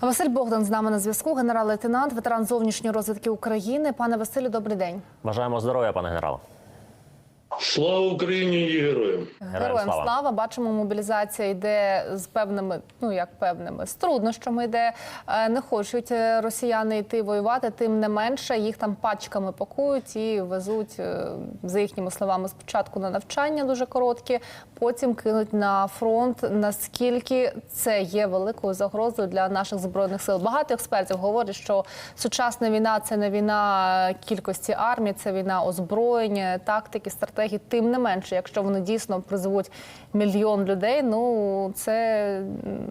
Василь Богдан з нами на зв'язку, генерал-лейтенант, ветеран зовнішньої розвідки України. Пане Василю, добрий день. Бажаємо здоров'я, пане генерал. Слава Україні і героям! Героям слава. слава. Бачимо, мобілізація йде з певними, ну як певними, з труднощами йде. Е, Не хочуть е, росіяни йти воювати. Тим не менше, їх там пачками пакують і везуть, е, за їхніми словами, спочатку на навчання дуже короткі, потім кинуть на фронт. Наскільки це є великою загрозою для наших збройних сил? Багато експертів говорять, що сучасна війна це не війна кількості армій, це війна озброєння, тактики, стратегії. Тим не менше, якщо вони дійсно призвуть мільйон людей, ну це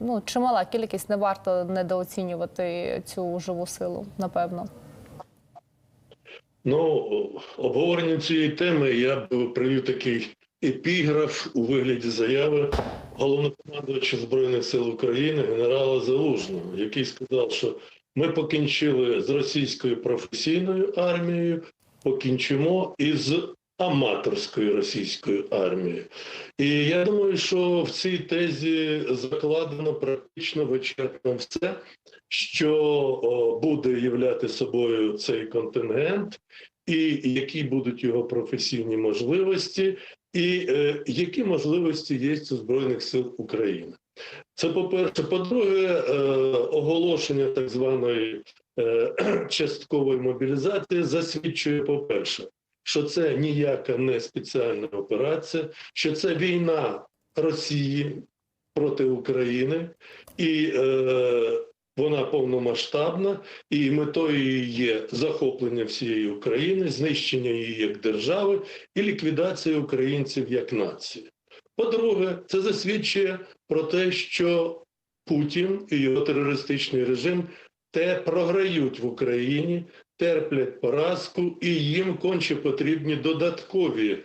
ну чимала кількість. Не варто недооцінювати цю живу силу, напевно. Ну, обговорення цієї теми я б привів такий епіграф у вигляді заяви головнокомандувача Збройних сил України генерала Залужного, який сказав, що ми покінчили з російською професійною армією, покінчимо із аматорською російською армією. І я думаю, що в цій тезі закладено практично вичерпно все, що буде являти собою цей контингент, і які будуть його професійні можливості, і е, які можливості є у Збройних сил України. Це по-перше. По-друге, е, оголошення так званої е, часткової мобілізації засвідчує, по-перше, що це ніяка не спеціальна операція, що це війна Росії проти України, і е, вона повномасштабна, і метою її є захоплення всієї України, знищення її як держави і ліквідація українців як нації. По-друге, це засвідчує про те, що Путін і його терористичний режим те програють в Україні, терплять поразку, і їм конче потрібні додаткові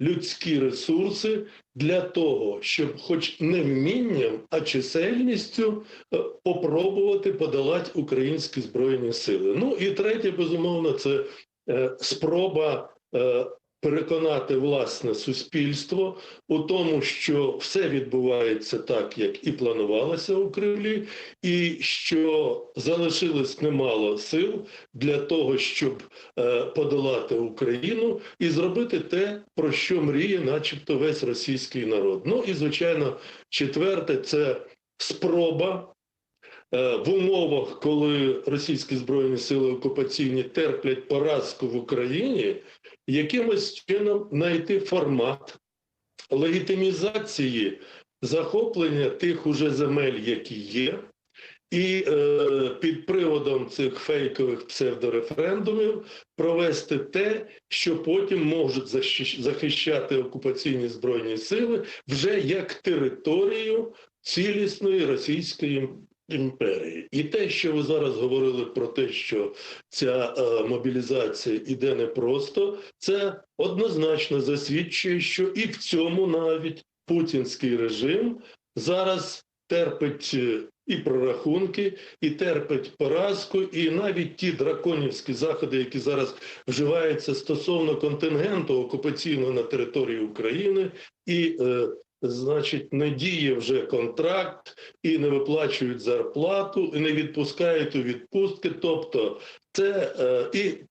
людські ресурси для того, щоб, хоч не вмінням, а чисельністю е, попробувати подолати українські збройні сили. Ну і третє, безумовно, це е, спроба. Переконати власне суспільство у тому, що все відбувається так, як і планувалося у Кремлі, і що залишилось немало сил для того, щоб е, подолати Україну і зробити те, про що мріє, начебто, весь російський народ. Ну і звичайно, четверте це спроба. Е, В умовах, коли російські збройні сили окупаційні терплять поразку в Україні, якимось чином знайти формат легітимізації захоплення тих уже земель, які є, і е, під приводом цих фейкових псевдореферендумів провести те, що потім можуть захищати окупаційні збройні сили вже як територію цілісної російської імперії. І те, що ви зараз говорили про те, що ця е, мобілізація іде непросто, це однозначно засвідчує, що і в цьому навіть путінський режим зараз терпить е, і прорахунки, і терпить поразку, і навіть ті драконівські заходи, які зараз вживаються стосовно контингенту окупаційного на території України, і е, Значить, не діє вже контракт і не виплачують зарплату, і не відпускають у відпустки. Тобто, це е, і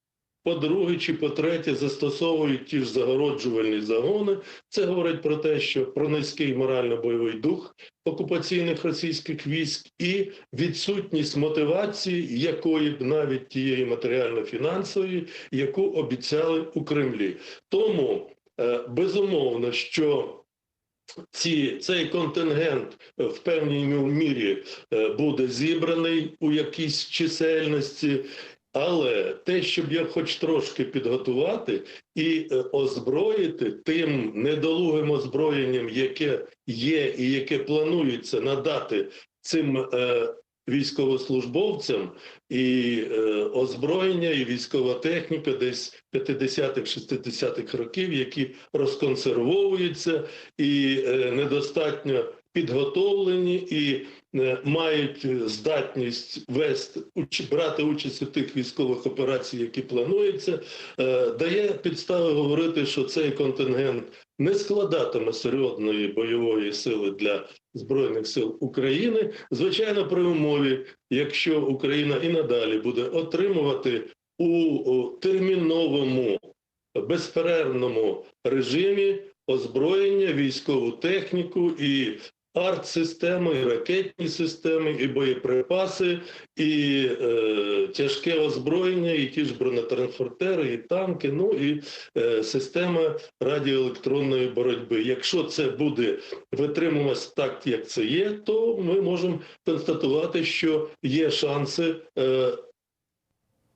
по-друге, чи по-третє, застосовують ті ж загороджувальні загони. Це говорить про те, що про низький морально-бойовий дух окупаційних російських військ і відсутність мотивації, якої б навіть тієї матеріально-фінансової, яку обіцяли у Кремлі. Тому е, безумовно, що ці, цей контингент в певній мірі е, буде зібраний у якійсь чисельності, але те, щоб я хоч трошки підготувати і е, озброїти тим недолугим озброєнням, яке є і яке планується надати цим е, військовослужбовцям, і е, озброєння, і військова техніка десь 50-х, 60-х років, які розконсервовуються і е, недостатньо підготовлені і е, мають здатність вести уч, брати участь у тих військових операцій, які плануються, е, дає підстави говорити, що цей контингент не складатиме серйозної бойової сили для збройних сил України, звичайно, при умові, якщо Україна і надалі буде отримувати у терміновому безперервному режимі озброєння, військову техніку і артсистеми, і ракетні системи, і боєприпаси, і е, тяжке озброєння, і ті ж бронетранспортери, і танки, ну і е, система радіоелектронної боротьби. Якщо це буде витримуватися так, як це є, то ми можемо констатувати, що є шанси. Е,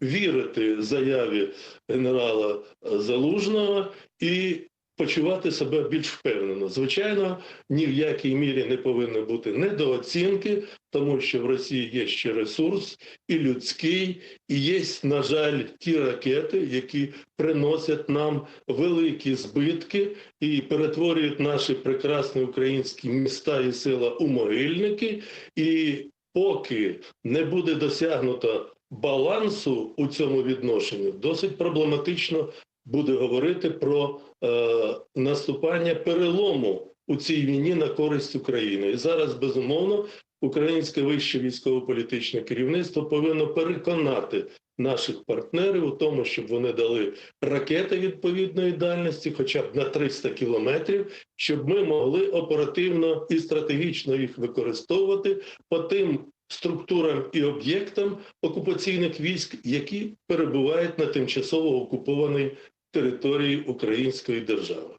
Вірити заяві генерала Залужного і почувати себе більш впевнено. Звичайно, ні в якій мірі не повинно бути недооцінки, тому що в Росії є ще ресурс і людський, і є, на жаль, ті ракети, які приносять нам великі збитки і перетворюють наші прекрасні українські міста і села у могильники. І поки не буде досягнуто балансу у цьому відношенні, досить проблематично буде говорити про е, наступання перелому у цій війні на користь України. І зараз безумовно українське вище військово-політичне керівництво повинно переконати наших партнерів у тому, щоб вони дали ракети відповідної дальності, хоча б на 300 кілометрів, щоб ми могли оперативно і стратегічно їх використовувати по тим структурам і об'єктам окупаційних військ, які перебувають на тимчасово окупованій території Української держави.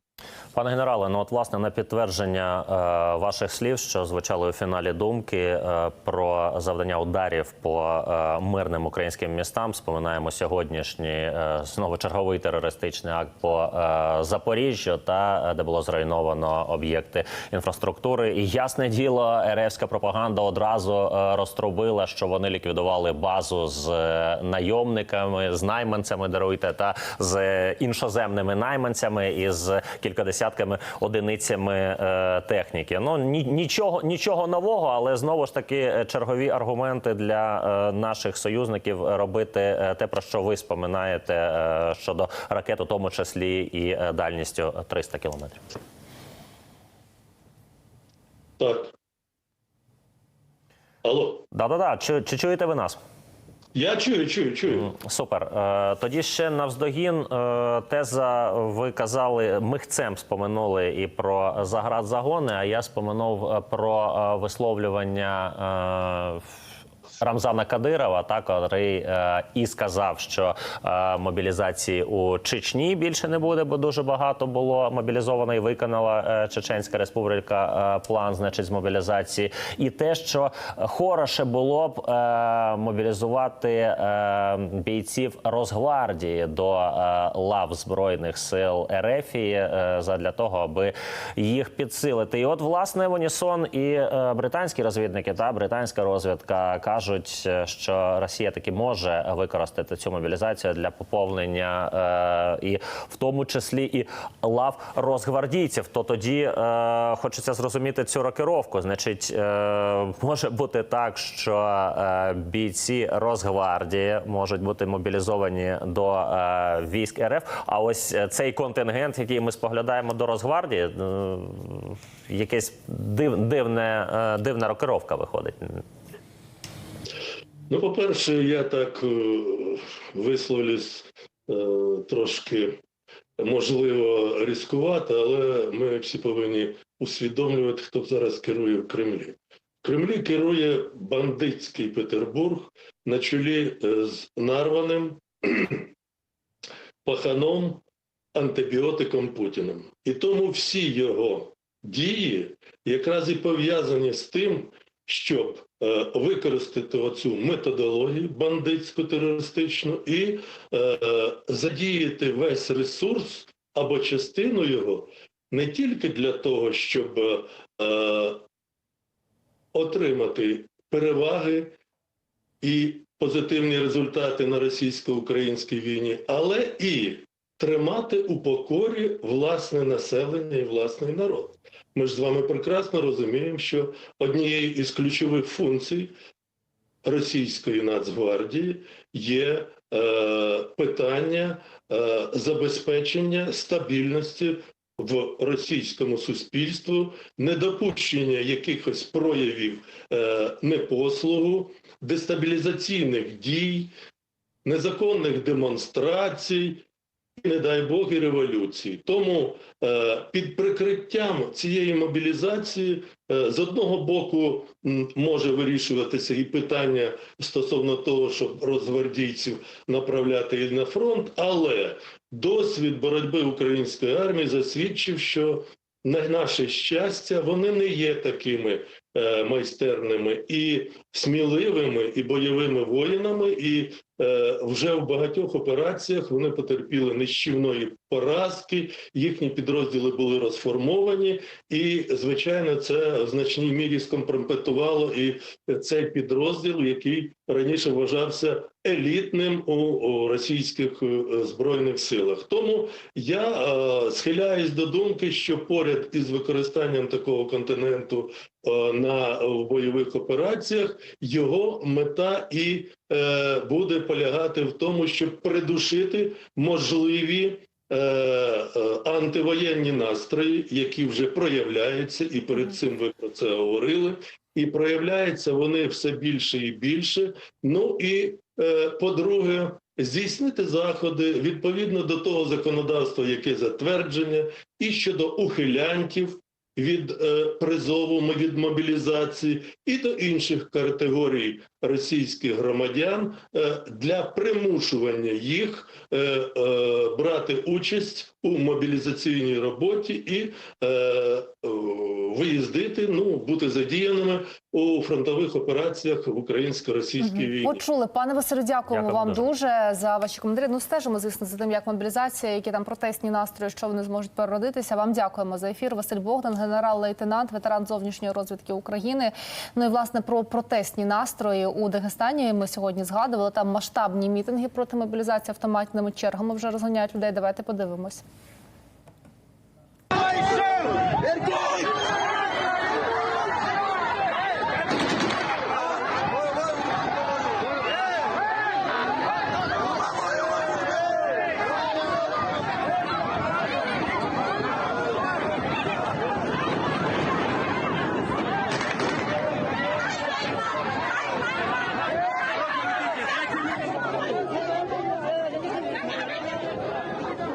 Пане генерале, ну от власне на підтвердження е, ваших слів, що звучали у фіналі думки е, про завдання ударів по е, мирним українським містам. Споминаємо сьогоднішній е, знову черговий терористичний акт по е, Запоріжжю, та е, де було зруйновано об'єкти інфраструктури. І ясне діло, РФська пропаганда одразу е, розтрубила, що вони ліквідували базу з е, найомниками, з найманцями, даруйте, та з е, іншоземними найманцями і з кількадесятками одиницями е, техніки. Ну ні, нічого, нічого нового, але знову ж таки е, чергові аргументи для е, наших союзників робити те, про що ви споминаєте щодо ракет, у тому числі і дальністю 300 кілометрів. Так. Алло, Да, да, да. Чи, чи чуєте ви нас? Я чую, чую, чую. Супер. Е, Тоді ще навздогін е, теза ви казали, михцем споминули і про заградзагони, а я споминув е, про висловлювання. Рамзана Кадирова, який е, і сказав, що е, мобілізації у Чечні більше не буде, бо дуже багато було мобілізовано і виконала е, Чеченська Республіка е, план, значить, з мобілізації, і те, що хороше було б е, мобілізувати е, бійців Росгвардії до е, лав збройних сил Ерефії е, задля того, аби їх підсилити. І от власне унісон і е, британські розвідники та британська розвідка кажуть, е, що Росія таки може використати цю мобілізацію для поповнення, е, і в тому числі і лав розгвардійців. То тоді е, хочеться зрозуміти цю рокировку. Значить, е, може бути так, що е, бійці Росгвардії можуть бути мобілізовані до е, військ РФ. А ось е, цей контингент, який ми споглядаємо до Росгвардії, е, якесь див, дивне, е, дивна рокировка виходить. Ну, по-перше, я так е, висловлюсь е, трошки можливо різкувати, але ми всі повинні усвідомлювати, хто зараз керує в Кремлі. В Кремлі керує бандитський Петербург на чолі е, з Нарваним, Паханом, антибіотиком Путіним. І тому всі його дії якраз і пов'язані з тим, щоб е, використати оцю методологію бандитську терористичну і е, задіяти весь ресурс або частину його не тільки для того, щоб е, отримати переваги і позитивні результати на російсько-українській війні, але і тримати у покорі власне населення і власний народ. Ми ж з вами прекрасно розуміємо, що однією із ключових функцій російської Нацгвардії є е, питання е, забезпечення стабільності в російському суспільству, недопущення якихось проявів е, непослугу, дестабілізаційних дій, незаконних демонстрацій, не дай Бог, і революції. Тому е, під прикриттям цієї мобілізації е, з одного боку може вирішуватися і питання стосовно того, щоб розгвардійців направляти і на фронт, але досвід боротьби української армії засвідчив, що на наше щастя вони не є такими е, майстерними і сміливими і бойовими воїнами, і вже в багатьох операціях вони потерпіли нищівної поразки, їхні підрозділи були розформовані, і звичайно, це в значній мірі скомпрометувало і цей підрозділ, який раніше вважався елітним у, російських е, збройних силах. Тому я е, схиляюсь до думки, що поряд із використанням такого континенту е, на бойових операціях його мета і буде полягати в тому, щоб придушити можливі. Е, е, Антивоєнні настрої, які вже проявляються, і перед цим ви про це говорили, і проявляються вони все більше і більше. Ну і е, по-друге, здійснити заходи відповідно до того законодавства, яке затверджене, і щодо ухилянтів від призову від мобілізації, і до інших категорій російських громадян е, для примушування їх е, е, брати участь у мобілізаційній роботі і виїздити, ну бути задіяними у фронтових операціях в українсько-російській війні. Почули, пане Василю, дякуємо вам дуже. дуже за ваші коментарі. Ну стежимо, звісно, за тим, як мобілізація, які там протестні настрої, що вони зможуть переродитися. Вам дякуємо за ефір. Василь Богдан, генерал-лейтенант, ветеран зовнішньої розвідки України. Ну і власне про протестні настрої у Дагестані. Ми сьогодні згадували там масштабні мітинги проти мобілізації автоматними чергами вже розганяють людей. Давайте подивимось.